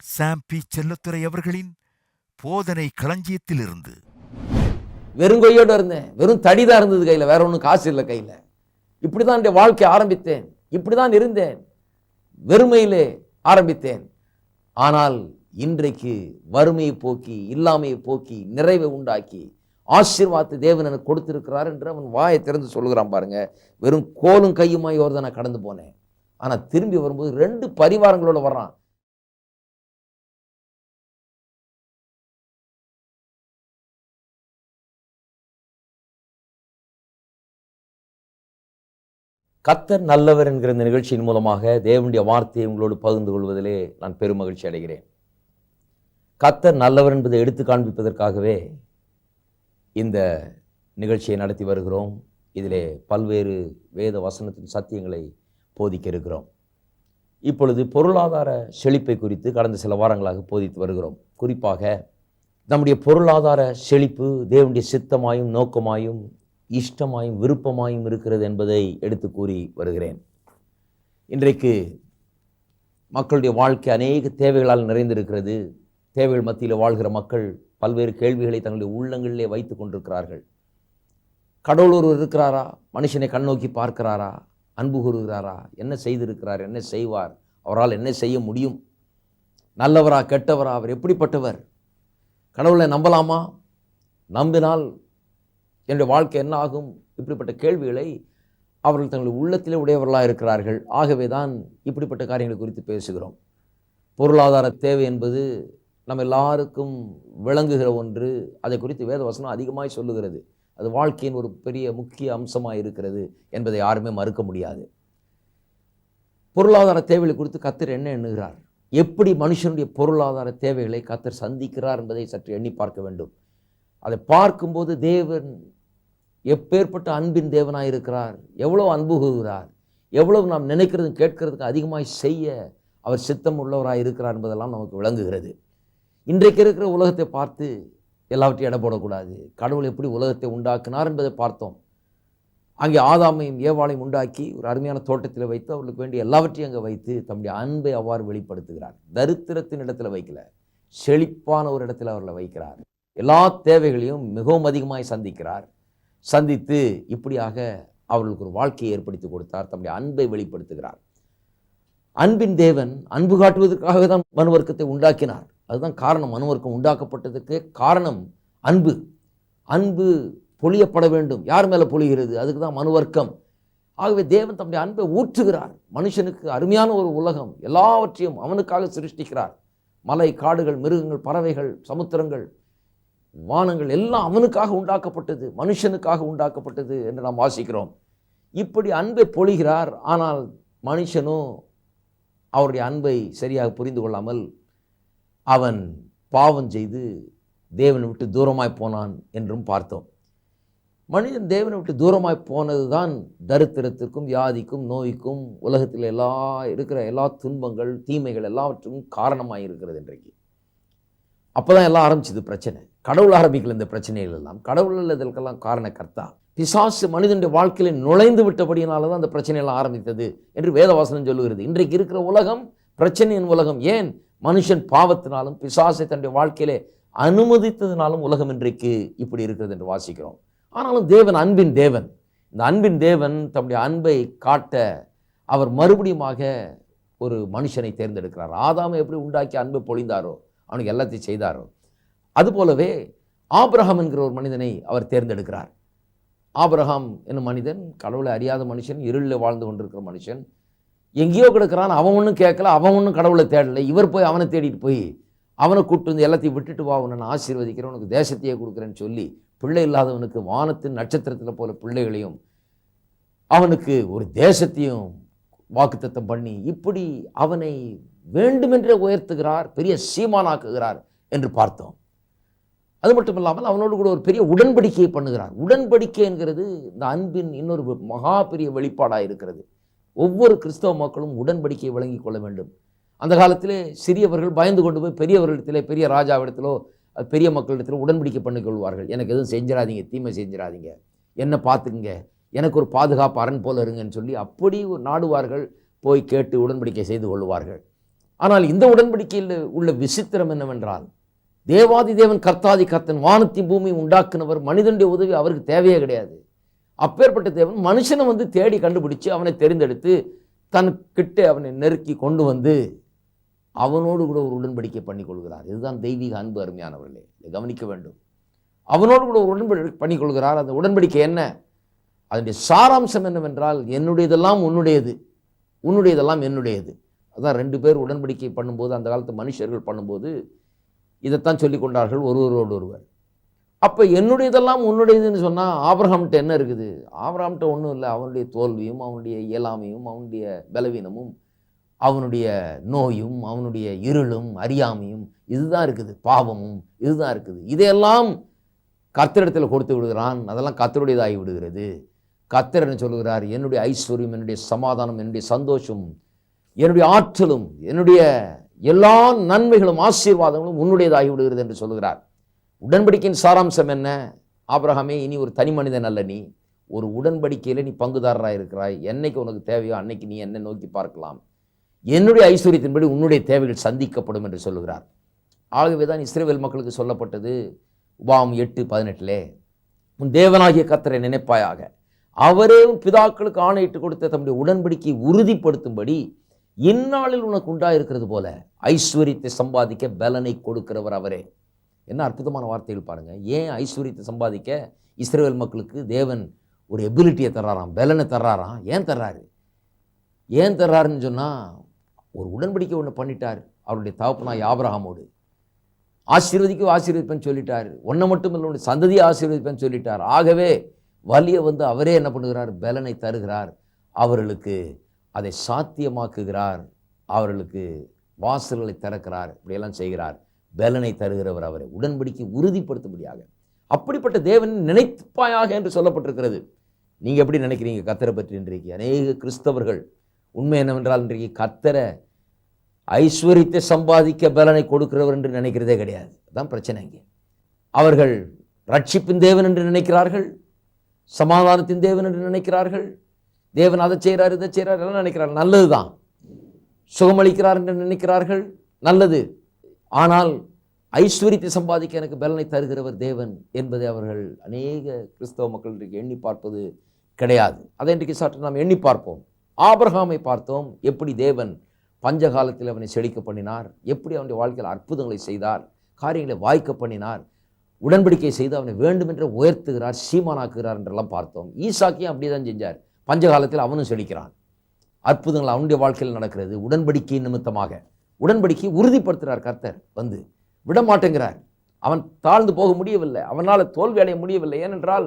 Zombie Chellathurai அவர்களின் போதனை களஞ்சியத்திலிருந்து. வெறுங்கையோடு இருந்தேன். வெறும் தடிதான் இருந்தது கையில். வேற ஒன்றும் காசு இல்லை கையில். இப்படி தான் என்னுடைய வாழ்க்கை ஆரம்பித்தேன். இப்படி தான் இருந்தேன். வெறுமையிலே ஆரம்பித்தேன். ஆனால் இன்றைக்கு வறுமையை போக்கி இல்லாமையை போக்கி நிறைவை உண்டாக்கி ஆசீர்வாதத்தை தேவன் எனக்கு கொடுத்திருக்கிறார் என்று அவன் வாயை திறந்து சொல்லுகிறான் பாருங்க. வெறும் கோலும் கையுமாய் ஒரு நான் கடந்து போனேன். ஆனால் திரும்பி வரும்போது ரெண்டு பரிவாரங்களோட வர்றான். கத்தர் நல்லவர் என்கிற இந்த நிகழ்ச்சியின் மூலமாக தேவனுடைய வார்த்தையை உங்களோடு பகிர்ந்து கொள்வதிலே நான் பெருமகிழ்ச்சி அடைகிறேன். கத்தர் நல்லவர் என்பதை எடுத்து காண்பிப்பதற்காகவே இந்த நிகழ்ச்சியை நடத்தி வருகிறோம். இதிலே பல்வேறு வேத வசனத்தின் சத்தியங்களை போதிக்க இருக்கிறோம். இப்பொழுது பொருளாதார செழிப்பை குறித்து கடந்த சில வாரங்களாக போதித்து வருகிறோம். குறிப்பாக நம்முடைய பொருளாதார செழிப்பு தேவனுடைய சித்தமாயும் நோக்கமாயும் இஷ்டமாயும் விருப்பமாயும் இருக்கிறது என்பதை எடுத்து கூறி வருகிறேன். இன்றைக்கு மக்களுடைய வாழ்க்கை அநேக தேவைகளால் நிறைந்திருக்கிறது. தேவைகள் மத்தியில் வாழ்கிற மக்கள் பல்வேறு கேள்விகளை தங்களுடைய உள்ளங்களிலே வைத்து கொண்டிருக்கிறார்கள். கடவுள் ஒருவர் இருக்கிறாரா? மனுஷனை கண்ணோக்கி பார்க்கிறாரா? அன்பு கூறுகிறாரா? என்ன செய்திருக்கிறார்? என்ன செய்வார்? அவரால் என்ன செய்ய முடியும்? நல்லவரா கெட்டவரா? அவர் எப்படிப்பட்டவர்? கடவுளை நம்பலாமா? நம்பினால் என்னுடைய வாழ்க்கை என்ன ஆகும்? இப்படிப்பட்ட கேள்விகளை அவர்கள் தங்கள் உள்ளத்திலே உடையவர்களாக இருக்கிறார்கள். ஆகவே தான் இப்படிப்பட்ட காரியங்களை குறித்து பேசுகிறோம். பொருளாதார தேவை என்பது நம்ம எல்லாருக்கும் விளங்குகிற ஒன்று. அதை குறித்து வேதவசனம் அதிகமாய் சொல்லுகிறது. அது வாழ்க்கையின் ஒரு பெரிய முக்கிய அம்சமாக இருக்கிறது என்பதை யாருமே மறுக்க முடியாது. பொருளாதார தேவைகளை குறித்து கத்தர் என்ன எண்ணுகிறார்? எப்படி மனுஷனுடைய பொருளாதார தேவைகளை கத்தர் சந்திக்கிறார் என்பதை சற்று எண்ணி பார்க்க வேண்டும். அதை பார்க்கும்போது தேவன் எப்பேற்பட்ட அன்பின் தேவனாய் இருக்கிறார் எவ்வளோ அன்பு கூறுகிறார். எவ்வளவு நாம் நினைக்கிறதும் கேட்கறதுக்கு அதிகமாக செய்ய அவர் சித்தம் உள்ளவராக இருக்கிறார் என்பதெல்லாம் நமக்கு விளங்குகிறது. இன்றைக்கு இருக்கிற உலகத்தை பார்த்து எல்லாவற்றையும் எடை போடக்கூடாது. கடவுள் எப்படி உலகத்தை உண்டாக்கினார் என்பதை பார்த்தோம். அங்கே ஆதாமையும் ஏவாளையும் உண்டாக்கி ஒரு அருமையான தோட்டத்தில் வைத்து அவர்களுக்கு வேண்டிய எல்லாவற்றையும் அங்கே வைத்து தம்முடைய அன்பை அவ்வாறு வெளிப்படுத்துகிறார். தரித்திரத்தின் இடத்துல வைக்கல. செழிப்பான ஒரு இடத்துல அவர்களை வைக்கிறார். எல்லா தேவைகளையும் மிகவும் அதிகமாய் சந்திக்கிறார். சந்தித்து இப்படியாக அவர்களுக்கு ஒரு வாழ்க்கையை ஏற்படுத்தி கொடுத்தார். தம்முடைய அன்பை வெளிப்படுத்துகிறார். அன்பின் தேவன் அன்பு காட்டுவதற்காக தான் மனுவர்க்கத்தை உண்டாக்கினார். அதுதான் காரணம். மனுவர்க்கம் உண்டாக்கப்பட்டதுக்கு காரணம் அன்பு. அன்பு பொழியப்பட வேண்டும். யார் மேலே பொழிகிறது? அதுக்கு தான் மனுவர்க்கம். ஆகவே தேவன் தம்முடைய அன்பை ஊற்றுகிறார். மனுஷனுக்கு அருமையான ஒரு உலகம். எல்லாவற்றையும் அவனுக்காக சிருஷ்டிக்கிறார். மலை காடுகள் மிருகங்கள் பறவைகள் சமுத்திரங்கள் வானங்கள் எல்லாம் அவனுக்காக உண்டாக்கப்பட்டது மனுஷனுக்காக உண்டாக்கப்பட்டது என்று நாம் வாசிக்கிறோம். இப்படி அன்பை பொழிகிறார் ஆனால் மனுஷனும் அவருடைய அன்பை சரியாக புரிந்து கொள்ளாமல் அவன் பாவம் செய்து தேவனை விட்டு தூரமாய் போனான் என்றும் பார்த்தோம். மனிதன் தேவனை விட்டு தூரமாய் போனது தான் தரித்திரத்திற்கும் வியாதிக்கும் நோய்க்கும் உலகத்தில் எல்லா இருக்கிற எல்லா துன்பங்கள் தீமைகள் எல்லாவற்றுக்கும் காரணமாக இருக்கிறது இன்றைக்கு. அப்போ தான் எல்லாம் ஆரம்பிச்சது பிரச்சனை. கடவுள் ஆரம்பிக்கல இந்த பிரச்சனைகள் எல்லாம். கடவுள் இதற்கெல்லாம் காரண கர்த்தா பிசாசு மனிதனுடைய வாழ்க்கையில நுழைந்து விட்டபடியினால தான் அந்த பிரச்சனையெல்லாம் ஆரம்பித்தது என்று வேதவாசனம் சொல்லுகிறது. இன்றைக்கு இருக்கிற உலகம் பிரச்சனையின் உலகம். ஏன்? மனுஷன் பாவத்தினாலும் பிசாசை தன்னுடைய வாழ்க்கையிலே அனுமதித்ததினாலும் உலகம் இன்றைக்கு இப்படி இருக்கிறது என்று வாசிக்கிறோம். ஆனாலும் தேவன் அன்பின் தேவன். இந்த அன்பின் தேவன் தம்முடைய அன்பை காட்ட அவர் மறுபடியுமாக ஒரு மனுஷனை தேர்ந்தெடுக்கிறார். ஆதாமை எப்படி உண்டாக்கி அன்பை பொழிந்தாரோ அவனுக்கு எல்லாத்தையும் செய்தாரோ? அதுபோலவே ஆப்ரஹாம் என்கிற ஒரு மனிதனை அவர் தேர்ந்தெடுக்கிறார். ஆப்ரஹாம் என்னும் மனிதன் கடவுளை அறியாத மனுஷன் இருளில் வாழ்ந்து கொண்டிருக்கிற மனுஷன். எங்கேயோ கிடக்கிறான் அவன் ஒன்றும் கேட்கல அவன் ஒன்றும் கடவுளை தேடலை. இவர் போய் அவனை தேடிட்டு போய் அவனை கூப்பிட்டு வந்து எல்லாத்தையும் விட்டுட்டு வா உன்னை நான் ஆசீர்வதிக்கிறேன் உனக்கு தேசத்தையே கொடுக்குறேன்னு சொல்லி பிள்ளை இல்லாதவனுக்கு வானத்தின் நட்சத்திரத்தில் போல பிள்ளைகளையும் அவனுக்கு ஒரு தேசத்தையும் வாக்குத்தத்தம் பண்ணி இப்படி அவனை வேண்டுமென்றே உயர்த்துகிறார் பெரிய சீமானாக்குகிறார் என்று பார்த்தோம். அது மட்டும் இல்லாமல் அவனோடு கூட ஒரு பெரிய உடன்படிக்கையை பண்ணுகிறார். உடன்படிக்கை என்கிறது இந்த அன்பின் இன்னொரு மகா பெரிய வெளிப்பாடாக இருக்கிறது. ஒவ்வொரு கிறிஸ்தவ மக்களும் உடன்படிக்கையை வழங்கி கொள்ள வேண்டும். அந்த காலத்திலே சிறியவர்கள் பயந்து கொண்டு போய் பெரியவர்களிடத்திலே பெரிய ராஜாவிடத்திலோ பெரிய மக்களிடத்திலோ உடன்படிக்கை பண்ணிக் கொள்வார்கள். எனக்கு எதுவும் செஞ்சிடாதீங்க தீமை செஞ்சிடாதீங்க. என்ன பார்த்துக்குங்க. எனக்கு ஒரு பாதுகாப்பு அரண் போல இருங்கன்னு சொல்லி அப்படி ஒரு நாடுவார்கள் போய் கேட்டு உடன்படிக்கை செய்து கொள்வார்கள். ஆனால் இந்த உடன்படிக்கையில் உள்ள விசித்திரம் என்னவென்றால் தேவாதி தேவன் கர்த்தாதி கர்த்தன் வானத்தின் பூமி உண்டாக்குனவர் மனிதனுடைய உதவி அவருக்கு தேவையே கிடையாது. அப்பேற்பட்ட தேவன் மனுஷனை வந்து தேடி கண்டுபிடிச்சு அவனை தெரிந்தெடுத்து தன் கிட்ட அவனை நெருக்கி கொண்டு வந்து அவனோடு கூட ஒரு உடன்படிக்கை பண்ணிக்கொள்கிறார். இதுதான் தெய்வீக அன்பு அருமையானவர்களே. இதை கவனிக்க வேண்டும். அவனோடு கூட ஒரு உடன்படி பண்ணிக்கொள்கிறார். அந்த உடன்படிக்கை என்ன? அதனுடைய சாராம்சம் என்னவென்றால் என்னுடையதெல்லாம் உன்னுடையது. உன்னுடையதெல்லாம் என்னுடையது. அதான் ரெண்டு பேர் உடன்படிக்கை பண்ணும்போது அந்த காலத்து மனுஷர்கள் பண்ணும்போது இதைத்தான் சொல்லிக் கொண்டார்கள் ஒருவரோடு ஒருவர். அப்போ என்னுடையதெல்லாம் உன்னுடையதுன்னு சொன்னால் ஆபிரகாம்கிட்ட என்ன இருக்குது? ஆபிரகாம்கிட்ட ஒன்றும் இல்லை. அவனுடைய தோல்வியும் அவனுடைய இயலாமையும் அவனுடைய பலவீனமும் அவனுடைய நோயும் அவனுடைய இருளும் அறியாமையும் இதுதான் இருக்குது. பாவமும் இதுதான் இருக்குது. இதையெல்லாம் கர்த்தரிடத்தில் கொடுத்து விடுகிறான். அதெல்லாம் கர்த்தருடையதாகி விடுகிறது. கர்த்தர் என்ன சொல்கிறார் என்னுடைய ஐஸ்வர்யம் என்னுடைய சமாதானம் என்னுடைய சந்தோஷம் என்னுடைய ஆற்றலும் என்னுடைய எல்லா நன்மைகளும் ஆசீர்வாதங்களும் உன்னுடையதாகி விடுகிறது என்று சொல்லுகிறார். உடன்படிக்கையின் சாராம்சம் என்ன? ஆபிரகாமே இனி ஒரு தனி மனிதன் அல்ல நீ. ஒரு உடன்படிக்கையில் நீ பங்குதாரராக இருக்கிறாய். என்னைக்கு உனக்கு தேவையோ அன்னைக்கு நீ என்னை நோக்கி பார்க்கலாம். என்னுடைய ஐஸ்வர்யத்தின்படி உன்னுடைய தேவைகள் சந்திக்கப்படும் என்று சொல்லுகிறார். ஆகவே தான் இஸ்ரேவேல் மக்களுக்கு சொல்லப்பட்டது உபாம் எட்டு பதினெட்டிலே உன் தேவனாகிய கத்தரை நினைப்பாயாக. அவரே பிதாக்களுக்கு ஆணையிட்டு கொடுத்த தம்முடைய உடன்படிக்கையை உறுதிப்படுத்தும்படி இந்நாளில் உனக்கு உண்டாயிருக்கிறது போல ஐஸ்வர்யத்தை சம்பாதிக்க பலனை கொடுக்கிறவர் அவரே. என்ன அற்புதமான வார்த்தைகள் பாருங்க. ஏன் ஐஸ்வர்யத்தை சம்பாதிக்க இஸ்ரேல் மக்களுக்கு தேவன் ஒரு எபிலிட்டியை தர்றாராம் பலனை தர்றாராம்? ஏன் தர்றாரு? ஏன் தர்றாருன்னு சொன்னால் ஒரு உடன்படிக்கை ஒன்று பண்ணிட்டார். அவருடைய தகப்பனாய் ஆபிரகாமோடு. ஆசீர்வதிக்கும் ஆசீர்வதிப்பேன்னு சொல்லிட்டார். ஒன்றை மட்டும் இல்லை உன்னுடைய சந்ததியை ஆசீர்வதிப்பேன்னு சொல்லிட்டார். ஆகவே வலியை வந்து அவரே என்ன பண்ணுகிறார்? பலனை தருகிறார். அவர்களுக்கு அதை சாத்தியமாக்குகிறார். அவர்களுக்கு வாசல்களை திறக்கிறார். இப்படியெல்லாம் செய்கிறார். பலனை தருகிறவர் அவரை உடன்படிக்கை உறுதிப்படுத்தும்படியாக. அப்படிப்பட்ட தேவன் நினைப்பாயாக என்று சொல்லப்பட்டிருக்கிறது. நீங்கள் எப்படி நினைக்கிறீங்க? கத்தரை பற்றி இன்றைக்கு அநேக கிறிஸ்தவர்கள். உண்மை என்னவென்றால் இன்றைக்கு கத்தரை ஐஸ்வர்யத்தை சம்பாதிக்க பலனை கொடுக்கிறவர் என்று நினைக்கிறதே கிடையாது. அதான் பிரச்சனை இங்கே. அவர்கள் ரட்சிப்பின் தேவன் என்று நினைக்கிறார்கள். சமாதானத்தின் தேவன் என்று நினைக்கிறார்கள். தேவன் அதை செய்கிறார் இதை செய்கிறார் எல்லாம் நினைக்கிறார். நல்லது தான் சுகமளிக்கிறார் என்று நினைக்கிறார்கள். நல்லது. ஆனால் ஐஸ்வர்யத்தை சம்பாதிக்க எனக்கு பலனை தருகிறவர் தேவன் என்பதை அவர்கள் அநேக கிறிஸ்தவ மக்கள் இன்றைக்கு எண்ணி பார்ப்பது கிடையாது. அதை இன்றைக்கு சற்று நாம் எண்ணி பார்ப்போம். ஆபரகாமை பார்த்தோம். எப்படி தேவன் பஞ்ச காலத்தில் அவனை செழிக்க பண்ணினார். எப்படி அவனுடைய வாழ்க்கையில் அற்புதங்களை செய்தார். காரியங்களை வாய்க்க பண்ணினார். உடன்படிக்கை செய்து அவனை வேண்டுமென்று உயர்த்துகிறார் சீமானாக்குகிறார் என்றெல்லாம் பார்த்தோம். ஈசாக்கியும் அப்படியே தான் செஞ்சார். பஞ்ச காலத்தில் அவனும் செழிக்கிறான். அற்புதங்கள் அவனுடைய வாழ்க்கையில் நடக்கிறது. உடன்படிக்கை நிமித்தமாக. உடன்படிக்கை உறுதிப்படுத்துகிறார் கர்த்தர். வந்து விட மாட்டேங்கிறார் அவன் தாழ்ந்து போக முடியவில்லை. அவனால் தோல்வி அடைய முடியவில்லை. ஏனென்றால்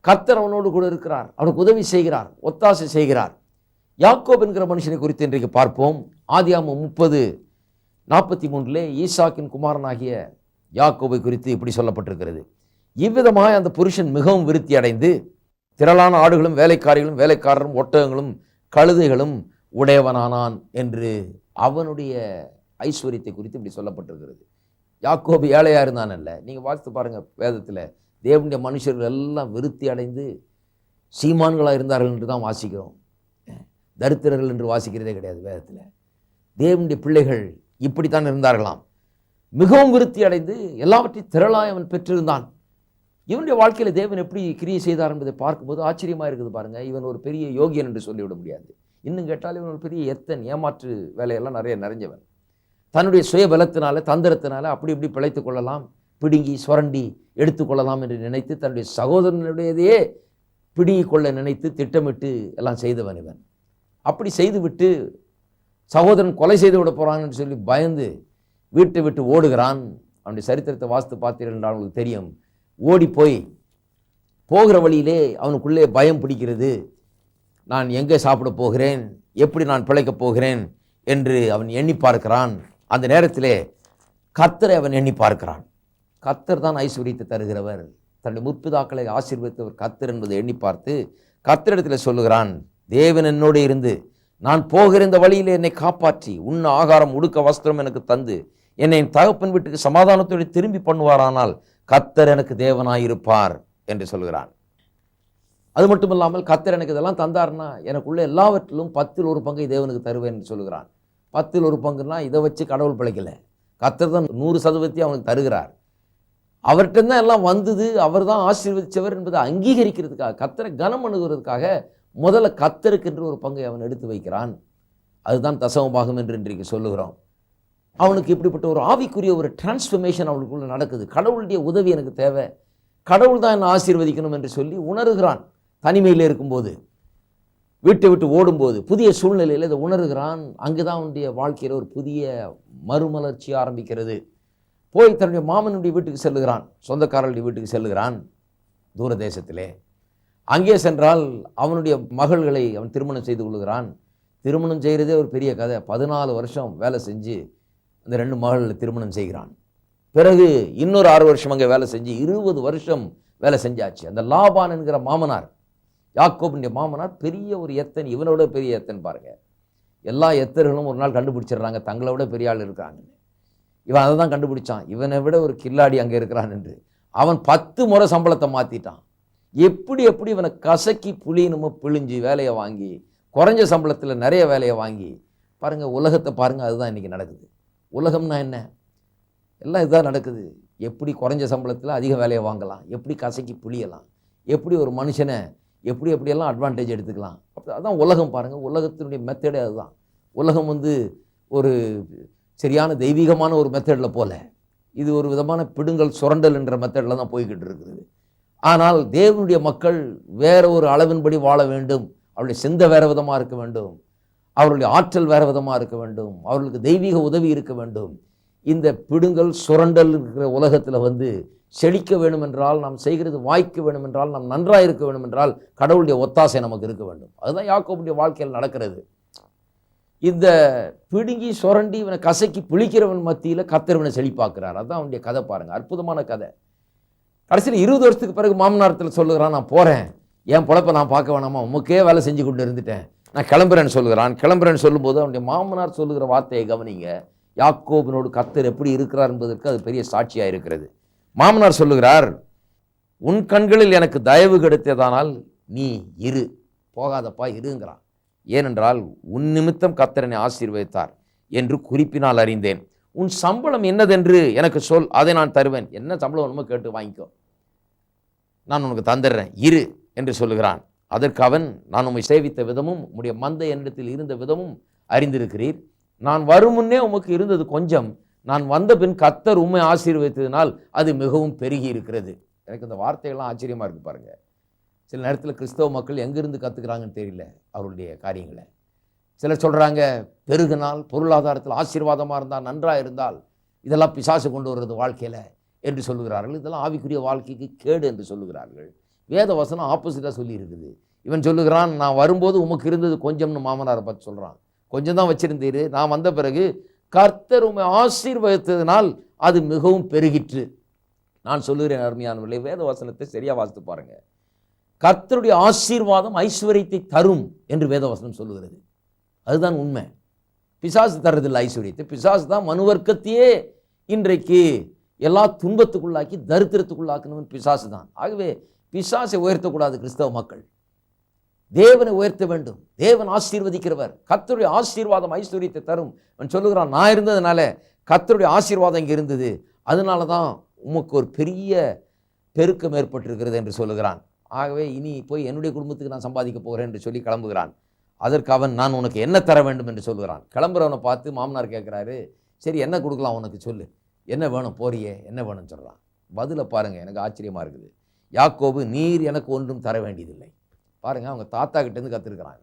கர்த்தர் அவனோடு கூட இருக்கிறார். அவனுக்கு உதவி செய்கிறார். ஒத்தாசை செய்கிறார். யாக்கோப் என்கிற மனுஷனை குறித்து இன்றைக்கு பார்ப்போம். ஆதியாமம் முப்பது நாற்பத்தி மூன்றிலே ஈசாக்கின் குமாரனாகிய யாக்கோபை குறித்து இப்படி சொல்லப்பட்டிருக்கிறது. இவ்விதமாக அந்த புருஷன் மிகவும் விருத்தி அடைந்து திரளான ஆடுகளும் வேலைக்காரிகளும் வேலைக்காரரும் ஒட்டகங்களும் கழுதைகளும் உடையவனானான் என்று அவனுடைய ஐஸ்வர்யத்தை குறித்து இப்படி சொல்லப்பட்டிருக்கிறது. யாக்கோபு ஏழையாக இருந்தான் அல்ல. நீங்கள் வாசித்து பாருங்கள் வேதத்தில். தேவனுடைய மனுஷர்கள் எல்லாம் விருத்தி அடைந்து சீமான்களாக இருந்தார்கள் என்று தான் வாசிக்கிறோம். தரித்திரர்கள் என்று வாசிக்கிறதே கிடையாது வேதத்தில். தேவனுடைய பிள்ளைகள் இப்படித்தான் இருந்தார்களாம். மிகவும் விருத்தி அடைந்து எல்லாவற்றையும் திரளாய் அவன் பெற்றிருந்தான். இவனுடைய வாழ்க்கையில் தேவன் எப்படி கிரியை செய்தார் என்பதை பார்க்கும்போது ஆச்சரியமாக இருக்குது பாருங்கள் இவன் ஒரு பெரிய யோகியன் என்று சொல்லிவிட முடியாது. இன்னும் கேட்டால் இவன் ஒரு பெரிய எத்தன் ஏமாற்று வேலையெல்லாம் நிறைய நிறைஞ்சவன். தன்னுடைய சுய பலத்தினால தந்திரத்தினால அப்படி இப்படி பிழைத்து கொள்ளலாம் பிடுங்கி சுரண்டி எடுத்துக்கொள்ளலாம் என்று நினைத்து தன்னுடைய சகோதரனுடையதையே பிடுங்கிக் கொள்ள நினைத்து திட்டமிட்டு எல்லாம் செய்தவன் இவன். அப்படி செய்துவிட்டு சகோதரன் கொலை செய்து விட போகிறான்னு சொல்லி பயந்து வீட்டை விட்டு ஓடுகிறான். அவனுடைய சரித்திரத்தை வாஸ்து பார்த்தீர்கள் என்றால் உங்களுக்கு தெரியும். ஓடி போய் போகிற வழியிலே அவனுக்குள்ளே பயம் பிடிக்கிறது. நான் எங்கே சாப்பிட போகிறேன்? எப்படி நான் பிழைக்கப் போகிறேன்? என்று அவன் எண்ணி பார்க்கிறான். அந்த நேரத்தில் கத்தரை அவன் எண்ணி பார்க்கிறான். கத்தர் தான் ஐஸ்வர்யத்தை தருகிறவர். தன்னுடைய முற்பிதாக்களை ஆசீர்வதித்தவர் கத்தர் என்பதை எண்ணி பார்த்து கத்தரிடத்தில் சொல்லுகிறான் தேவன் என்னோடு இருந்து நான் போகிற இந்த வழியிலே என்னை காப்பாற்றி உண்ண ஆகாரம் உடுக்க வஸ்திரம் எனக்கு தந்து என்னை என் தகப்பன் வீட்டுக்கு சமாதானத்தோடு திரும்பி பண்ணுவாரானால் கத்தர் எனக்கு தேவனாயிருப்பார் என்று சொல்கிறான். அது மட்டும் இல்லாமல் கத்தர் எனக்கு இதெல்லாம் தந்தார்னா எனக்குள்ள எல்லாவற்றிலும் பத்தில் ஒரு பங்கை தேவனுக்கு தருவேன் என்று சொல்கிறான். பத்தில் ஒரு பங்குனா இதை வச்சு கடவுள் பிழைக்கல. கத்தர் தான் நூறு சதவீதத்தையும் அவனுக்கு தருகிறார். அவர்கிட்ட தான் எல்லாம் வந்தது அவர் தான் ஆசீர்வதிச்சவர் என்பதை அங்கீகரிக்கிறதுக்காக கத்தரை கனம் அணுகிறதுக்காக முதல்ல கத்தருக்கென்று ஒரு பங்கை அவன் எடுத்து வைக்கிறான். அதுதான் தசமபாகம் என்று இன்றைக்கு சொல்லுகிறோம். அவனுக்கு இப்படிப்பட்ட ஒரு ஆவிக்குரிய ஒரு டிரான்ஸ்ஃபர்மேஷன் அவனுக்குள்ளே நடக்குது. கடவுளுடைய உதவி எனக்கு தேவை. கடவுள் தான் என்னை ஆசீர்வதிக்கணும் என்று சொல்லி உணர்கிறான். தனிமையில் இருக்கும்போது வீட்டை விட்டு ஓடும்போது புதிய சூழ்நிலையில் இதை உணர்கிறான். அங்கே தான் அவனுடைய வாழ்க்கையில் ஒரு புதிய மறுமலர்ச்சி ஆரம்பிக்கிறது. போய் தன்னுடைய மாமனுடைய வீட்டுக்கு செல்லுகிறான். சொந்தக்காரருடைய வீட்டுக்கு செல்லுகிறான். தூர தேசத்திலே அங்கே சென்றால் அவனுடைய மகள்களை அவன் திருமணம் செய்து கொள்கிறான் திருமணம் செய்கிறதே ஒரு பெரிய கதை. பதினாலு வருஷம் வேலை செஞ்சு இந்த ரெண்டு மகளை திருமணம் செய்கிறான். பிறகு இன்னொரு ஆறு வருஷம் அங்கே வேலை செஞ்சு இருபது வருஷம் வேலை செஞ்சாச்சு. அந்த லாபான் என்கிற மாமனார் யாக்கோபின் மாமனார் பெரிய ஒரு எத்தன் இவனோட பெரிய எத்தன் பாருங்க. எல்லா எத்தர்களும் ஒரு நாள் கண்டுபிடிச்சிடுறாங்க தங்களை விட பெரிய ஆள் இருக்கிறாங்கன்னு. இவன் அதை தான் கண்டுபிடிச்சான். இவனை விட ஒரு கில்லாடி அங்கே இருக்கிறான் என்று. அவன் பத்து முறை சம்பளத்தை மாற்றிட்டான் எப்படி எப்படி இவனை கசக்கி புளியணுமோ பிழிஞ்சு வேலையை வாங்கி குறைஞ்ச சம்பளத்தில் நிறைய வேலையை வாங்கி பாருங்கள் உலகத்தை பாருங்கள் அதுதான் இன்றைக்கி நடக்குது. உலகம்னா என்ன? எல்லாம் இதுதான் நடக்குது. எப்படி குறைஞ்ச சம்பளத்தில் அதிக வேலையை வாங்கலாம்? எப்படி கசைக்கு புளியலாம் எப்படி ஒரு மனுஷனை எப்படி எப்படியெல்லாம் அட்வான்டேஜ் எடுத்துக்கலாம்? அப்படி அதான் உலகம் பாருங்கள் உலகத்தினுடைய மெத்தடே அதுதான். உலகம் வந்து ஒரு சரியான தெய்வீகமான ஒரு மெத்தடில் போல. இது ஒரு விதமான பிடுங்கல் சுரண்டல் என்ற மெத்தடில் தான் போய்கிட்டு இருக்குது. ஆனால் தேவனுடைய மக்கள் வேற ஒரு அளவின்படி வாழ வேண்டும். அவருடைய சிந்த வேற விதமாக இருக்க வேண்டும். அவருடைய ஆற்றல் வேற விதமாக இருக்க வேண்டும். அவர்களுக்கு தெய்வீக உதவி இருக்க வேண்டும். இந்த பிடுங்கல் சுரண்டல் இருக்கிற உலகத்தில் வந்து செழிக்க வேண்டும் என்றால் நாம் செய்கிறது வாய்க்க வேண்டும் என்றால் நாம் நன்றாக இருக்க வேண்டும் என்றால் கடவுளுடைய ஒத்தாசை நமக்கு இருக்க வேண்டும். அதுதான் யாக்கோபுடைய வாழ்க்கையில் நடக்கிறது. இந்த பிடுங்கி சுரண்டி இவனை கசக்கி பிழிக்கிறவன் மத்தியில் கத்திரவனை செழிப்பாக்குறார். அதுதான் அவனுடைய கதை பாருங்க. அற்புதமான கதை. கடைசியில் இருபது வருஷத்துக்கு பிறகு மாமனாரத்தில் சொல்லுகிறான் நான் போகிறேன் என் பொழப்பை நான் பார்க்க வேணாமா? உமக்கே வேலை செஞ்சு கொண்டு இருந்துட்டேன். நான் கிளம்புறேன்னு சொல்லுகிறான். கிளம்புறேன்னு சொல்லும்போது அவனுடைய மாமனார் சொல்லுகிற வார்த்தையை கவனிங்க. யாக்கோபினோடு கத்தர் எப்படி இருக்கிறார் என்பதற்கு அது பெரிய சாட்சியாக இருக்கிறது. மாமனார் சொல்லுகிறார் உன் கண்களில் எனக்கு தயவு கிடைத்ததானால் நீ இரு. போகாதப்பா இருங்கிறான். ஏனென்றால் உன் நிமித்தம் கத்தரனை ஆசீர்வதித்தார் என்று குறிப்பினால் அறிந்தேன். உன் சம்பளம் என்னதென்று எனக்கு சொல் அதை நான் தருவேன். என்ன சம்பளம் வேணுமோ கேட்டு வாங்கிக்கோ. நான் உனக்கு தந்துடுறேன். இரு என்று சொல்லுகிறான். அதற்கு அவன் நான் உம்மை சேவித்த விதமும் உம்முடைய மந்த எண்ணத்தில் இருந்த விதமும் அறிந்திருக்கிறீர். நான் வரும் முன்னே உமக்கு இருந்தது கொஞ்சம். நான் வந்த பின் கத்தர் உண்மை ஆசீர்வதித்ததினால் அது மிகவும் பெருகி இருக்கிறது. எனக்கு இந்த வார்த்தைகள்லாம் ஆச்சரியமாக இருக்கு பாருங்க. சில நேரத்தில் கிறிஸ்தவ மக்கள் எங்கிருந்து கற்றுக்குறாங்கன்னு தெரியல அவருடைய காரியங்களை. சிலர் சொல்கிறாங்க பெருகினால் பொருளாதாரத்தில் ஆசீர்வாதமாக இருந்தால் நன்றாக இருந்தால் இதெல்லாம் பிசாசு கொண்டு வர்றது வாழ்க்கையில் என்று சொல்லுகிறார்கள். இதெல்லாம் ஆவிக்குரிய வாழ்க்கைக்கு கேடு என்று சொல்லுகிறார்கள். வேத வசனம் ஆப்போசிட்டாக சொல்லியிருக்குது. இவன் சொல்லுகிறான் நான் வரும்போது உமக்கு இருந்தது கொஞ்சம்னு மாமனாரை பார்த்து சொல்கிறான் கொஞ்சம் தான் வச்சுருந்தீர். நான் வந்த பிறகு கர்த்தர் உம்மை ஆசீர்வதித்ததினால் அது மிகவும் பெருகிற்று. நான் சொல்லுகிறேன் அருமையானவர்களே வேத வசனத்தை சரியாக வாசித்து பாருங்கள் கர்த்தருடைய ஆசீர்வாதம் ஐஸ்வர்யத்தை தரும் என்று வேதவசனம் சொல்லுகிறது. அதுதான் உண்மை. பிசாசு தர்றதில்லை ஐஸ்வர்யத்தை. பிசாசு தான் மனுவர்க்கத்தையே இன்றைக்கு எல்லா துன்பத்துக்குள்ளாக்கி தரித்திரத்துக்குள்ளாக்கணும் பிசாசு தான் ஆகவே பிசாசை உயர்த்தக்கூடாது கிறிஸ்தவ மக்கள். தேவனை உயர்த்த வேண்டும். தேவன் ஆசீர்வதிக்கிறவர். கத்தருடைய ஆசீர்வாதம் ஐஸ்வர்யத்தை தரும். அவன் சொல்லுகிறான் நான் இருந்ததுனால கத்தருடைய ஆசீர்வாதம் இங்கே இருந்தது. அதனால தான் உமக்கு ஒரு பெரிய பெருக்கம் ஏற்பட்டிருக்கிறது என்று சொல்லுகிறான். ஆகவே இனி போய் என்னுடைய குடும்பத்துக்கு நான் சம்பாதிக்க போகிறேன் என்று சொல்லி கிளம்புகிறான். அதற்கு அவன் நான் உனக்கு என்ன தர வேண்டும்? என்று சொல்லுகிறான். கிளம்புறவனை பார்த்து மாமனார் கேட்குறாரு சரி என்ன கொடுக்கலாம் உனக்கு சொல்லு. என்ன வேணும்? போறியே. என்ன வேணும்னு சொல்கிறான் பதிலை பாருங்கள் எனக்கு ஆச்சரியமாக இருக்குது. யாக்கோபு நீர் எனக்கு ஒன்றும் தர வேண்டியதில்லை. பாருங்கள் அவங்க தாத்தா கிட்டேருந்து கற்றுருக்குறாங்க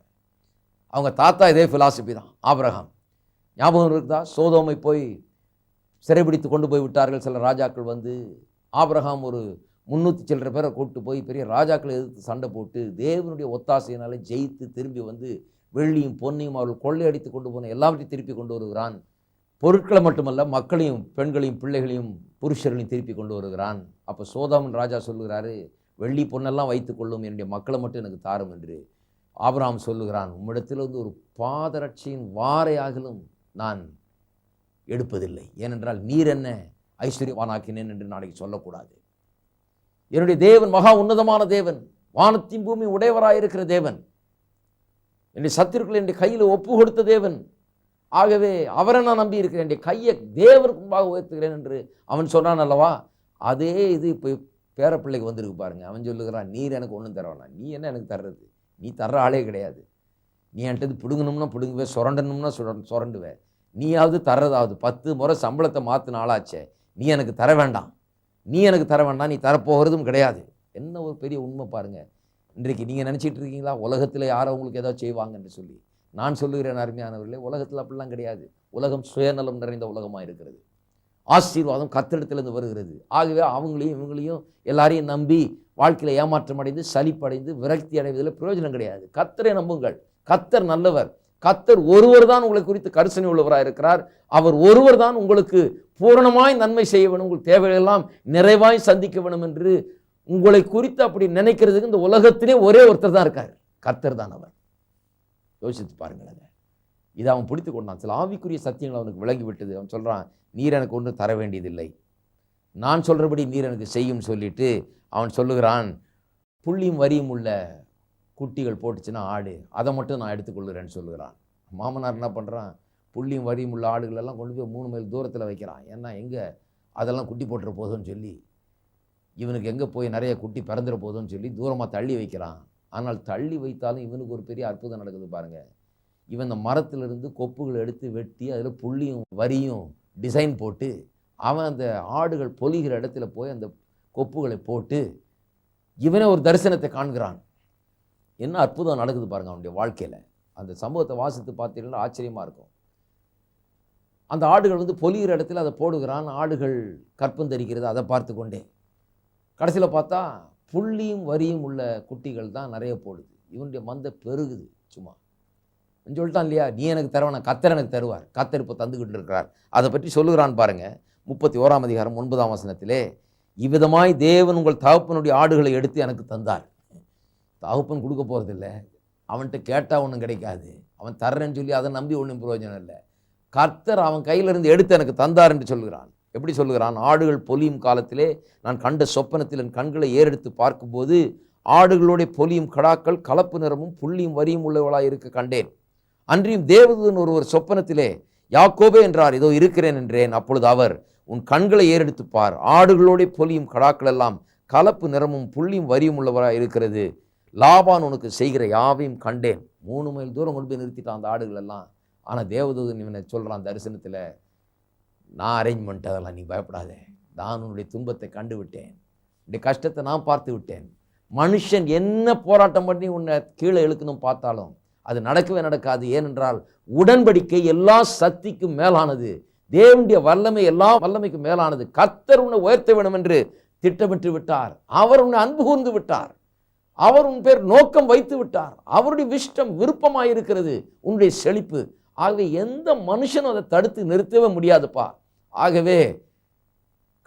அவங்க தாத்தா இதே ஃபிலாசபி தான். ஆபிரகாம். ஞாபகம் இருக்குதா? சோதோமை போய் சிறைபிடித்து கொண்டு போய் விட்டார்கள். சில ராஜாக்கள் வந்து ஆபிரகாம் ஒரு முந்நூற்றி சில்லற பேரை கூப்பிட்டு போய் பெரிய ராஜாக்களை எதிர்த்து சண்டை போட்டு தேவனுடைய ஒத்தாசையினால் ஜெயித்து திரும்பி வந்து வெள்ளியும் பொன்னையும் அவர்கள் கொள்ளையடித்து கொண்டு போன எல்லாவற்றையும் திருப்பி கொண்டு வருகிறான். பொருட்களை மட்டுமல்ல மக்களையும் பெண்களையும் பிள்ளைகளையும் புருஷர்களையும் திருப்பி கொண்டு வருகிறான். அப்போ சோதாமன் ராஜா சொல்லுகிறாரு வெள்ளி பொண்ணெல்லாம் வைத்துக்கொள்ளும் என்னுடைய மக்களை மட்டும் எனக்கு தாரும் என்று ஆபராம் சொல்லுகிறான். உம்மிடத்தில் வந்து ஒரு பாதரட்சியின் வாரையாகலும் நான் எடுப்பதில்லை. ஏனென்றால் நீர் என்ன ஐஸ்வர்யவானாக்கினேன் என்று நாளைக்கு சொல்லக்கூடாது. என்னுடைய தேவன் மகா உன்னதமான தேவன் வானத்தின் பூமி உடையவராயிருக்கிற தேவன். என்னுடைய சத்திருக்கள் என்னுடைய கையில் ஒப்பு கொடுத்த தேவன். ஆகவே அவரை நான் நம்பி இருக்கிறேன். என் கையை தேவனுக்கு முன்பாக உயர்த்துகிறேன் என்று அவன் சொன்னான் அல்லவா? அதே இது இப்போ பேரப்பிள்ளைக்கு வந்திருக்கு பாருங்க. அவன் சொல்லுகிறான் நீர் எனக்கு ஒன்றும் தர நீ என்ன எனக்கு தர்றது? நீ தர்ற ஆளே கிடையாது. நீ என்கிட்ட பிடுங்கணும்னா பிடுங்குவேன் சுரண்டணும்னா சுர சுரண்டுவே. நீயாவது தர்றதாவது. பத்து முறை சம்பளத்தை மாற்றின ஆளாச்சே. நீ எனக்கு தர வேண்டாம். நீ எனக்கு தர வேண்டாம். நீ தரப்போகிறதும் கிடையாது. என்ன ஒரு பெரிய உண்மை பாருங்க. இன்றைக்கு நீங்கள் நினச்சிட்டு இருக்கீங்களா? உலகத்தில் யாரோ உங்களுக்கு ஏதாவது செய்வாங்கன்னு சொல்லி. நான் சொல்லுகிறேன் அருமையானவர்களே உலகத்தில் அப்படிலாம் கிடையாது. உலகம் சுயநலம் நிறைந்த உலகமாக இருக்கிறது. ஆசீர்வாதம் கத்திடத்துலேருந்து வருகிறது. ஆகவே அவங்களையும் இவங்களையும் எல்லாரையும் நம்பி வாழ்க்கையில் ஏமாற்றம் அடைந்து சலிப்படைந்து விரக்தி அடைவதில் பிரயோஜனம் கிடையாது. கத்தரை நம்புங்கள். கத்தர் நல்லவர். கத்தர் ஒருவர் தான் உங்களை குறித்து கரிசனை உள்ளவராக இருக்கிறார். அவர் ஒருவர் தான் உங்களுக்கு பூரணமாய் நன்மை செய்ய வேணும் உங்கள் தேவைகளெல்லாம் நிறைவாய் சந்திக்க வேணும் என்று உங்களை குறித்து அப்படி நினைக்கிறதுக்கு இந்த உலகத்திலே ஒரே ஒருத்தர் தான் இருக்கார். கத்தர் தான் அவர். யோசித்து பாருங்களேன். இதை அவன் பிடித்து கொண்டான். சில ஆவிக்குரிய சத்தியங்கள் அவனுக்கு விளங்கி விட்டது அவன் சொல்கிறான் நீர் எனக்கு ஒன்றும் தர வேண்டியதில்லை. நான் சொல்கிறபடி நீர் எனக்கு செய்யும் சொல்லிட்டு அவன் சொல்லுகிறான் புள்ளியும் வரியும் உள்ள குட்டிகள் போட்டுச்சுன்னா ஆடு. அதை மட்டும் நான் எடுத்துக்கொள்கிறேன்னு சொல்லுகிறான். மாமனார் என்ன பண்ணுறான் புள்ளியும் வரியும் உள்ள ஆடுகள் எல்லாம் கொண்டு போய் மூணு மைல் தூரத்தில் வைக்கிறான். ஏன்னா எங்கே அதெல்லாம் குட்டி போட்டுற போதும்னு சொல்லி இவனுக்கு எங்கே போய் நிறைய குட்டி பிறந்துட போதும்னு சொல்லி தூரமாக தள்ளி வைக்கிறான். ஆனால் தள்ளி வைத்தாலும் இவனுக்கு ஒரு பெரிய அற்புதம் நடக்குது பாருங்கள் இவன் இந்த மரத்திலிருந்து கொப்புகளை எடுத்து வெட்டி அதில் புள்ளியும் வரியும் டிசைன் போட்டு அவன் அந்த ஆடுகள் பொலிகிற இடத்துல போய் அந்த கொப்புகளை போட்டு இவனே ஒரு தரிசனத்தை காண்கிறான். என்ன அற்புதம் நடக்குது பாருங்க அவனுடைய வாழ்க்கையில். அந்த சம்பவத்தை வாசித்து பார்த்தீங்கன்னா ஆச்சரியமாக இருக்கும். அந்த ஆடுகள் வந்து பொலிகிற இடத்துல அதை போடுகிறான். ஆடுகள் கற்பம் தரிக்கிறது அதை பார்த்து கொண்டே கடைசியில் பார்த்தா புள்ளியும் வரியும் உள்ள குட்டிகள் தான் நிறைய போடுது. இவனுடைய மந்தை பெருகுது சும்மா. சொல்லிட்டான் இல்லையா நீ எனக்கு தருவான கத்தர் எனக்கு தருவார். கத்தர் இப்போ தந்துக்கிட்டு இருக்கிறார். அதை பற்றி சொல்லுகிறான் பாருங்கள் முப்பத்தி ஓராம் அதிகாரம் ஒன்பதாம் வசனத்திலே இவ்விதமாய் தேவன் உங்கள் தகப்பனுடைய ஆடுகளை எடுத்து எனக்கு தந்தார். தகப்பன் கொடுக்க போகிறதில்ல அவன்கிட்ட கேட்டால் ஒன்றும் கிடைக்காது. அவன் தர்றேன்னு சொல்லி அதை நம்பி ஒன்றும் பிரயோஜனம் இல்லை. கர்த்தர் அவன் கையிலிருந்து எடுத்து எனக்கு தந்தார் என்று சொல்கிறான் எப்படி சொல்லுகிறான்? ஆடுகள் பொலியும் காலத்திலே நான் கண்ட சொப்பனத்தில் என் கண்களை ஏறெடுத்து பார்க்கும்போது ஆடுகளுடைய பொலியும் கடாக்கள் கலப்பு நிறமும் புள்ளியும் வரியும் உள்ளவளாக இருக்க கண்டேன். அன்றியும் தேவதூதன் ஒருவர் சொப்பனத்திலே யாக்கோபே என்றார். இதோ இருக்கிறேன் என்றேன். அப்பொழுது அவர் உன் கண்களை ஏறெடுத்து பார். ஆடுகளோட பொலியும் கடாக்கள் எல்லாம் கலப்பு நிறமும் புள்ளியும் வரியும் உள்ளவராக இருக்கிறது. லாபான் உனக்கு செய்கிற யாவையும் கண்டேன். மூணு மைல் தூரம் கொண்டு போய் நிறுத்திட்டான் அந்த ஆடுகள் எல்லாம். ஆனால் தேவதூதன் இவனை சொல்கிறான் தரிசனத்தில் நான் அரேஞ்ச் அதெல்லாம் நீ பயப்படாதே. நான் உன்னுடைய துன்பத்தை கண்டு விட்டேன் உன்னுடைய கஷ்டத்தை நான் பார்த்து விட்டேன். மனுஷன் என்ன போராட்டம் பண்ணி உன்னை கீழே இழுக்கணும் பார்த்தாலும் அது நடக்கவே நடக்காது. ஏனென்றால் உடன்படிக்கை எல்லா சக்திக்கும் மேலானது. தேவனுடைய வல்லமை எல்லா வல்லமைக்கும் மேலானது. கத்தர் உன்னை உயர்த்த வேணும் என்று திட்டமிட்டு விட்டார். அவர் உன்னை அன்பு கூர்ந்து விட்டார். அவர் உன் பேர் நோக்கம் வைத்து விட்டார். அவருடைய விஷ்டம் விருப்பமாயிருக்கிறது. உன்னுடைய செழிப்பு. ஆகவே எந்த மனுஷனும் அதை தடுத்து நிறுத்தவே முடியாதுப்பா. ஆகவே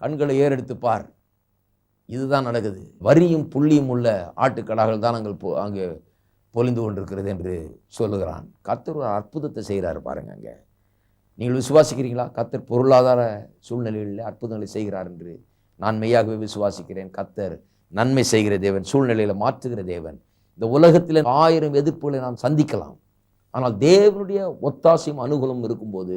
கண்களை ஏறெடுத்து பார். இதுதான் நடக்குது. வரியும் புள்ளியும் உள்ள ஆட்டுக்கடாகள் தான் அங்கே போ அங்கே பொழிந்து கொண்டிருக்கிறது என்று சொல்லுகிறான். கத்தர் ஒரு அற்புதத்தை செய்கிறார் பாருங்க அங்கே. நீங்கள் விசுவாசிக்கிறீங்களா கத்தர் பொருளாதார சூழ்நிலைகளில் அற்புதங்களை செய்கிறார் என்று நான் மெய்யாகவே விசுவாசிக்கிறேன். கத்தர் நன்மை செய்கிற தேவன் சூழ்நிலையில் மாற்றுகிற தேவன். இந்த உலகத்தில் ஆயிரம் எதிர்ப்புகளை நாம் சந்திக்கலாம். ஆனால் தேவனுடைய ஒத்தாசையும் அனுகூலம் இருக்கும்போது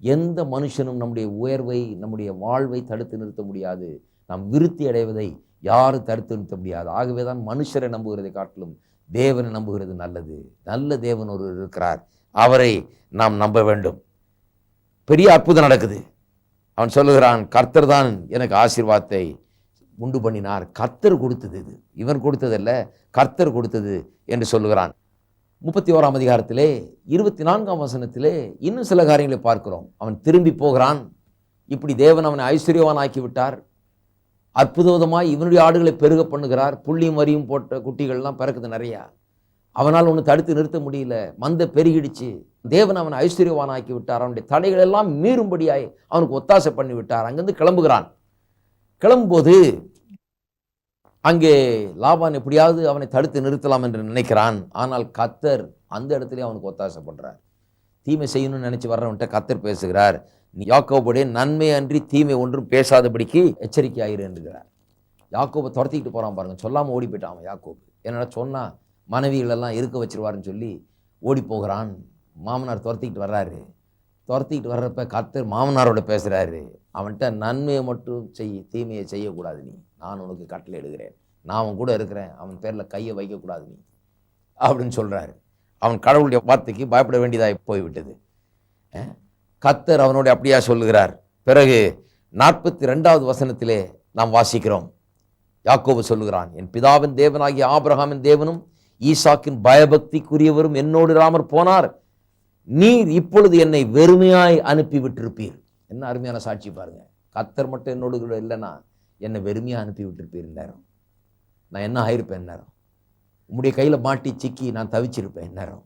எந்த மனுஷனும் நம்முடைய உயர்வை நம்முடைய வாழ்வை தடுத்து நிறுத்த முடியாது. நாம் விருத்தி அடைவதை யாரும் தடுத்து நிறுத்த முடியாது. ஆகவே தான் மனுஷரை நம்புகிறதை காட்டிலும் தேவனை நம்புகிறது நல்லது. நல்ல தேவன் ஒருவர் இருக்கிறார். அவரை நாம் நம்ப வேண்டும். பெரிய அற்புதம் நடக்குது. அவன் சொல்லுகிறான் கர்த்தர் தான் எனக்கு ஆசீர்வாதத்தை உண்டு பண்ணினார். கர்த்தர் கொடுத்தது இது. இவன் கொடுத்ததல்ல கர்த்தர் கொடுத்தது என்று சொல்லுகிறான். முப்பத்தி ஓராம் அதிகாரத்திலே இருபத்தி நான்காம் வசனத்திலே இன்னும் சில காரியங்களை பார்க்கிறோம். அவன் திரும்பி போகிறான். இப்படி தேவன் அவனை ஐஸ்வர்யவான் ஆக்கி விட்டார் இவனுடைய ஆடுகளை பெருக பண்ணுகிறார். புள்ளியும் வரியும் போட்ட குட்டிகள்லாம் பிறக்குது நிறையா. அவனால் ஒன்று தடுத்து நிறுத்த முடியல. மந்த பெருகிடுச்சு. தேவன் அவனை ஐஸ்வர்யவான் ஆக்கி விட்டார். அவனுடைய தடைகள் எல்லாம் மீறும்படியாய் அவனுக்கு ஒத்தாசை பண்ணி விட்டார் அங்கேருந்து கிளம்புகிறான். கிளம்பும்போது அங்கே லாபான் எப்படியாவது அவனை தடுத்து நிறுத்தலாம் என்று நினைக்கிறான். ஆனால் கத்தர் அந்த இடத்துல அவனுக்கு ஒத்தாசை தீமை செய்யணும்னு நினச்சி வர்றவன்ட்ட கத்தர் பேசுகிறார். நீ யாக்கோபுடைய நன்மை அன்றி தீமை ஒன்றும் பேசாதபடிக்கு எச்சரிக்கையாயிரு என்றுகிறார் யாக்கோபை துரத்திக்கிட்டு போகிறான் பாருங்கள் சொல்லாமல் ஓடி போயிட்டான் அவன் யாக்கோபு. என்னடா சொன்னால் மனைவிகளெல்லாம் இருக்க வச்சிருவாருன்னு சொல்லி ஓடி போகிறான். மாமனார் துரத்திக்கிட்டு வர்றாரு. துரத்திக்கிட்டு வர்றப்ப கர்த்தர் மாமனாரோட பேசுகிறாரு அவன்கிட்ட நன்மையை மட்டும் செய் தீமையை செய்யக்கூடாது நீ. நான் உனக்கு கட்டளை எடுக்கிறேன் நான் அவன் கூட இருக்கிறேன். அவன் பேரில் கையை வைக்கக்கூடாது நீ. அப்படின்னு சொல்கிறாரு அவன் கடவுளுடைய வார்த்தைக்கு பயப்பட வேண்டியதாக போய்விட்டது. கத்தர் அவனோட அப்படியா சொல்லுகிறார். பிறகு நாற்பத்தி ரெண்டாவது வசனத்திலே நாம் வாசிக்கிறோம். யாக்கோபு சொல்லுகிறான் என் பிதாவின் தேவனாகிய ஆபிரகாமின் தேவனும் ஈசாக்கின் பயபக்திக்குரியவரும் என்னோடு ராமர் போனார். நீர் இப்பொழுது என்னை வெறுமையாய் அனுப்பி விட்டிருப்பீர் என்ன அருமையான சாட்சி பாருங்க. கத்தர் மட்டும் என்னோடு இல்லைன்னா என்னை வெறுமையாக அனுப்பி விட்டிருப்பீர் நேரம் நான் என்ன ஆயிருப்பேன் நேரம் உங்களுடைய கையில் மாட்டி சிக்கி நான் தவிச்சிருப்பேன் நேரம்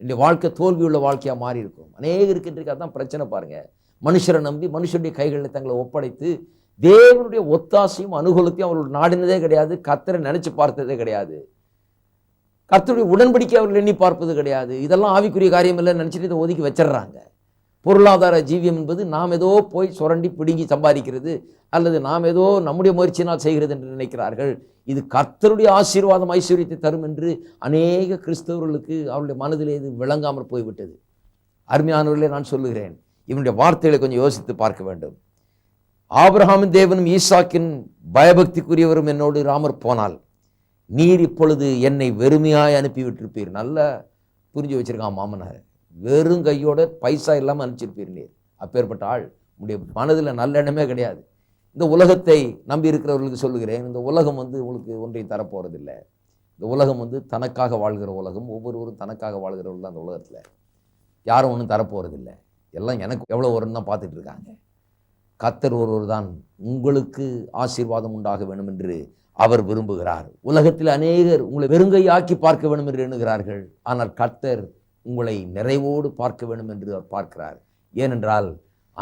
என்னுடைய வாழ்க்கை தோல்வியுள்ள வாழ்க்கையாக மாறி இருக்கும் அநேக இன்றைக்கு அதான் பிரச்சனை பாருங்க. மனுஷரை நம்பி மனுஷனுடைய கைகளில் தங்களை ஒப்படைத்து தேவனுடைய ஒத்தாசையும் அனுகூலத்தையும் அவர்கள் நாடினதே கிடையாது கத்தரை நினைச்சு பார்த்ததே கிடையாது. கர்த்தருடைய உடன்படிக்கை அவர்கள் எண்ணி பார்ப்பது கிடையாது. இதெல்லாம் ஆவிக்குரிய காரியம் இல்லைன்னு நினச்சிட்டு இதை ஒதுக்கி வச்சிடுறாங்க. பொருளாதார ஜீவியம் என்பது நாம் ஏதோ போய் சுரண்டி பிடுங்கி சம்பாதிக்கிறது அல்லது நாம் ஏதோ நம்முடைய முயற்சியினால் செய்கிறது என்று நினைக்கிறார்கள். இது கர்த்தருடைய ஆசீர்வாதம் ஐஸ்வர்யத்தை தரும் என்று அநேக கிறிஸ்தவர்களுக்கு அவருடைய மனதிலே இது விளங்காமல் போய்விட்டது. அருமையானவர்களே நான் சொல்லுகிறேன். இவனுடைய வார்த்தைகளை கொஞ்சம் யோசித்து பார்க்க வேண்டும். ஆபிரஹாமின் தேவனும் ஈசாக்கின் பயபக்திக்குரியவரும் என்னோடு ராமர் போனால் நீர் இப்பொழுது என்னை வெறுமையாய் அனுப்பி விட்டிருப்பீர் நல்லா புரிஞ்சு வச்சிருக்கான் மாமனார். வெறும் கையோட பைசா இல்லாமல் அனுப்பிச்சிருப்பீர் நீர். அப்பேற்பட்ட ஆள். உடைய மனதில் நல்ல எண்ணமே கிடையாது. இந்த உலகத்தை நம்பி இருக்கிறவர்களுக்கு சொல்லுகிறேன். இந்த உலகம் வந்து உங்களுக்கு ஒன்றையும் தரப்போகிறதில்லை இந்த உலகம் வந்து தனக்காக வாழ்கிற உலகம். ஒவ்வொருவரும் தனக்காக வாழ்கிறவர்கள் தான் அந்த உலகத்தில். யாரும் ஒன்றும் தரப்போகிறதில்லை எல்லாம் எனக்கு எவ்வளோ வரும்னு தான் பார்த்துட்டு இருக்காங்க. கத்தர் ஒருவர் தான் உங்களுக்கு ஆசீர்வாதம் உண்டாக வேண்டும் என்று அவர் விரும்புகிறார். உலகத்தில் அநேகர் உங்களை வெறுங்கையாக்கி பார்க்க வேண்டும் என்று எண்ணுகிறார்கள். ஆனால் கர்த்தர் உங்களை நிறைவோடு பார்க்க வேண்டும் என்று அவர் பார்க்கிறார். ஏனென்றால்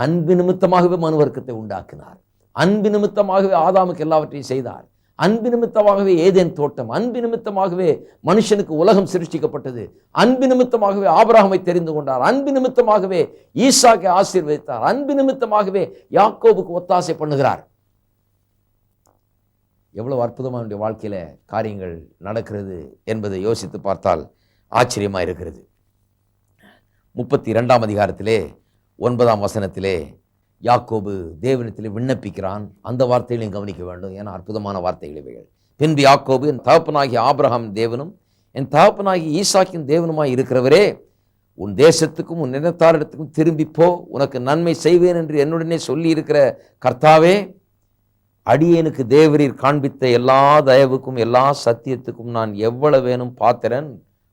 அன்பு நிமித்தமாகவே மனு வர்க்கத்தை உண்டாக்கினார். அன்பு நிமித்தமாகவே ஆதாமுக்கு எல்லாவற்றையும் செய்தார். அன்பு நிமித்தமாகவே ஏதேன் தோட்டம் அன்பு நிமித்தமாகவே மனுஷனுக்கு உலகம் சிருஷ்டிக்கப்பட்டது. அன்பு நிமித்தமாகவே ஆபராகமை தெரிந்து கொண்டார். அன்பு நிமித்தமாகவே ஈசாக்கை ஆசீர்வதித்தார். அன்பு நிமித்தமாகவே யாக்கோபுக்கு ஒத்தாசை பண்ணுகிறார். எவ்வளவு அற்புதமாக என்னுடைய வாழ்க்கையில் காரியங்கள் நடக்கிறது என்பதை யோசித்து பார்த்தால் ஆச்சரியமாக இருக்கிறது. முப்பத்தி இரண்டாம் அதிகாரத்திலே ஒன்பதாம் வசனத்திலே யாக்கோபு தேவனத்திலே விண்ணப்பிக்கிறான். அந்த வார்த்தைகளையும் கவனிக்க வேண்டும். ஏன்னா அற்புதமான வார்த்தைகள் இவைகள். பின்பு யாக்கோபு என் தகப்பனாகிய ஆப்ரஹாம் தேவனும் என் தகப்பனாகி ஈசாக்கின் தேவனுமாய் இருக்கிறவரே உன் தேசத்துக்கும் உன் நிலத்தாரிடத்துக்கும் திரும்பிப்போ உனக்கு நன்மை செய்வேன் என்று என்னுடனே சொல்லி இருக்கிற கர்த்தாவே அடியேனுக்கு தேவரீர் காண்பித்த எல்லா தயவுக்கும் எல்லா சத்தியத்துக்கும் நான் எவ்வளவு வேணும் பாத்திரன்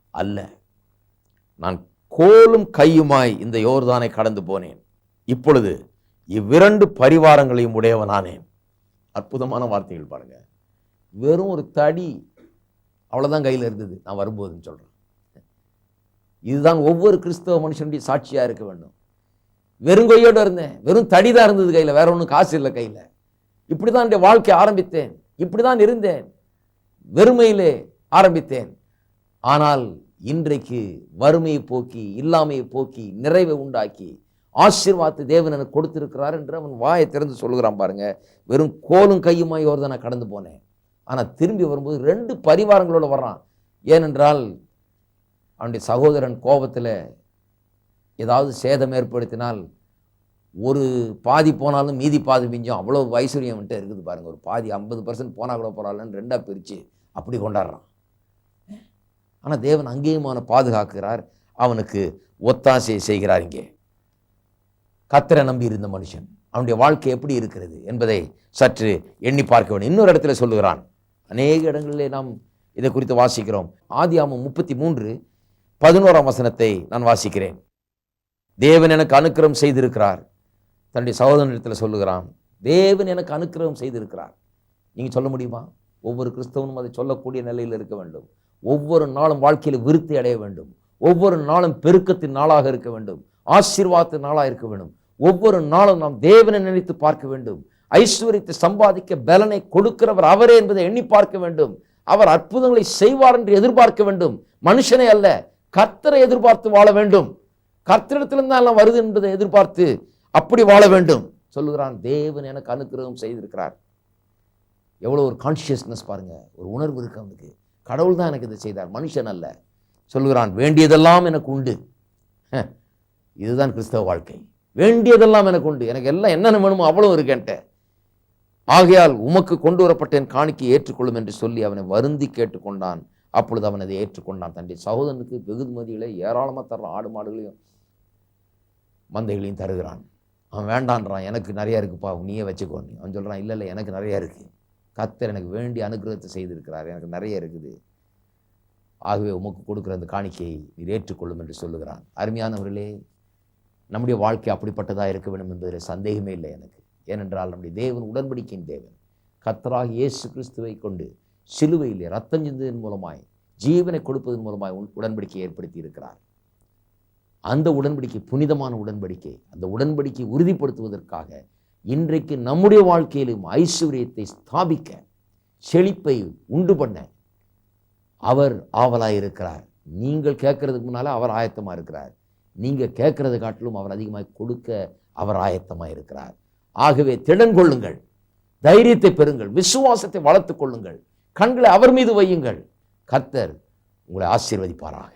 அல்ல. நான் கோலும் கையுமாய் இந்த யோர்தானை கடந்து போனேன். இப்பொழுது இவ்விரண்டு பரிவாரங்களையும் உடையவனானேன். அற்புதமான வார்த்தைகள் பாருங்க. வெறும் ஒரு தடி அவ்வளோதான் கையில் இருந்தது. நான் வரும்போதுன்னு சொல்கிறேன் இதுதான் ஒவ்வொரு கிறிஸ்தவ மனுஷனுடைய சாட்சியாக இருக்க வேண்டும். வெறும் கொய்யோடு இருந்தேன். வெறும் தடி தான் இருந்தது கையில். வேற ஒன்றும் காசு இல்லை கையில். இப்படிதான் என்னுடைய வாழ்க்கை ஆரம்பித்தேன். இப்படிதான் இருந்தேன். வெறுமையிலே ஆரம்பித்தேன். ஆனால் இன்றைக்கு வறுமையை போக்கி இல்லாமையை போக்கி நிறைவை உண்டாக்கி ஆசீர்வாதத்தை தேவன் எனக்கு கொடுத்திருக்கிறார் என்று அவன் வாயை திறந்து சொல்லுகிறான் பாருங்க. வெறும் கோலும் கையுமாய் ஒரு நான் கடந்து போனேன். ஆனால் திரும்பி வரும்போது ரெண்டு பரிவாரங்களோட வர்றான். ஏனென்றால் அவனுடைய சகோதரன் கோபத்தில் ஏதாவது சேதம் ஏற்படுத்தினால் ஒரு பாதி போனாலும் மீதி பாதி மிஞ்சம். அவ்வளோ ஐஸ்வர்யம் வந்துட்டு இருக்குது பாருங்க. ஒரு பாதி ஐம்பது பர்சன்ட் போனால் கூட பரவாயில்லன்னு ரெண்டாக பிரித்து அப்படி கொண்டாடுறான். ஆனால் தேவன் அங்கேயும் அவனை பாதுகாக்கிறார். அவனுக்கு ஒத்தாசை செய்கிறார் இங்கே. கத்தரை நம்பி இருந்த மனுஷன். அவனுடைய வாழ்க்கை எப்படி இருக்கிறது என்பதை சற்று எண்ணி பார்க்க வேண்டும். இன்னொரு இடத்துல சொல்லுகிறான். அநேக இடங்களிலே நாம் இதை குறித்து வாசிக்கிறோம். ஆதி ஆமம் முப்பத்தி மூன்று பதினோராம் வசனத்தை நான் வாசிக்கிறேன். தேவன் எனக்கு அனுக்கிரம் செய்திருக்கிறார். தன்னுடைய சகோதரனிடத்தில் சொல்லுகிறான். தேவன் எனக்கு அனுக்கிரகம் செய்திருக்கிறார். நீங்கள் சொல்ல முடியுமா? ஒவ்வொரு கிறிஸ்தவனும் அதை சொல்லக்கூடிய நிலையில் இருக்க வேண்டும். ஒவ்வொரு நாளும் வாழ்க்கையில் விருத்தி அடைய வேண்டும். ஒவ்வொரு நாளும் பெருக்கத்தின் நாளாக இருக்க வேண்டும். ஆசீர்வாதத்தின் நாளாக இருக்க வேண்டும். ஒவ்வொரு நாளும் நாம் தேவனை நினைத்து பார்க்க வேண்டும். ஐஸ்வர்யத்தை சம்பாதிக்க பலனை கொடுக்கிறவர் அவரே என்பதை எண்ணி பார்க்க வேண்டும். அவர் அற்புதங்களை செய்வார் என்று எதிர்பார்க்க வேண்டும். மனுஷனை அல்ல கர்த்தரை எதிர்பார்த்து வாழ வேண்டும். கர்த்தரிடத்திலிருந்து எல்லாம் வருது என்பதை எதிர்பார்த்து அப்படி வாழ வேண்டும். சொல்லுகிறான் தேவன் எனக்கு அனுக்கிரகம் செய்திருக்கிறார். எவ்வளோ ஒரு கான்ஷியஸ்னஸ் பாருங்கள் ஒரு உணர்வு இருக்கு அவனுக்கு. கடவுள் தான் எனக்கு இதை செய்தார் மனுஷன் அல்ல. சொல்லுகிறான் வேண்டியதெல்லாம் எனக்கு உண்டு. இதுதான் கிறிஸ்தவ வாழ்க்கை. வேண்டியதெல்லாம் எனக்கு உண்டு. எனக்கு எல்லாம் என்னென்ன வேணுமோ அவ்வளோ இருக்கேன்ட்ட ஆகையால் உமக்கு கொண்டு வரப்பட்ட என் காணிக்கை ஏற்றுக்கொள்ளும் என்று சொல்லி அவனை வருந்தி கேட்டுக்கொண்டான். அப்பொழுது அவன் அதை ஏற்றுக்கொண்டான். தன்னுடைய சகோதரனுக்கு வெகுமதிகளை ஏராளமாக தர்ற ஆடு மாடுகளையும் மந்தைகளையும் தருகிறான். அவன் வேண்டான்றான். எனக்கு நிறையா இருக்குப்பா நீயே வச்சுக்கோ நீ. அவன் சொல்கிறான் இல்லை இல்லை எனக்கு நிறையா இருக்குது கத்தர் எனக்கு வேண்டிய அனுகிரகத்தை செய்திருக்கிறார். எனக்கு நிறைய இருக்குது. ஆகவே உமக்கு கொடுக்குற அந்த காணிக்கையை நீர் ஏற்றுக்கொள்ளும் என்று சொல்லுகிறான். அருமையானவர்களே நம்முடைய வாழ்க்கை அப்படிப்பட்டதாக இருக்க வேண்டும் என்பதில் சந்தேகமே இல்லை எனக்கு. ஏனென்றால் நம்முடைய தேவன் உடன்படிக்கையின் தேவன். கத்தராக இயேசு கிறிஸ்துவை கொண்டு சிலுவையிலே ரத்தம் சிந்ததன் மூலமாய் ஜீவனை கொடுப்பதன் மூலமாய் உன் உடன்படிக்கை ஏற்படுத்தி இருக்கிறார். அந்த உடன்படிக்கை புனிதமான உடன்படிக்கை அந்த உடன்படிக்கை உறுதிப்படுத்துவதற்காக இன்றைக்கு நம்முடைய வாழ்க்கையிலும் ஐஸ்வர்யத்தை ஸ்தாபிக்க செழிப்பை உண்டு பண்ண அவர் ஆவலாய் இருக்கிறார். நீங்கள் கேட்கறதுக்கு முன்னால அவர் ஆயத்தமா இருக்கிறார். நீங்க கேட்கறதை காட்டிலும் அவர் அதிகமாய் கொடுக்க அவர் ஆயத்தமாக இருக்கிறார். ஆகவே திடன் கொள்ளுங்கள் தைரியத்தை பெறுங்கள் விசுவாசத்தை வளர்த்து கொள்ளுங்கள் கண்களை அவர் மீது வையுங்கள். கர்த்தர் உங்களை ஆசீர்வதிப்பாராக.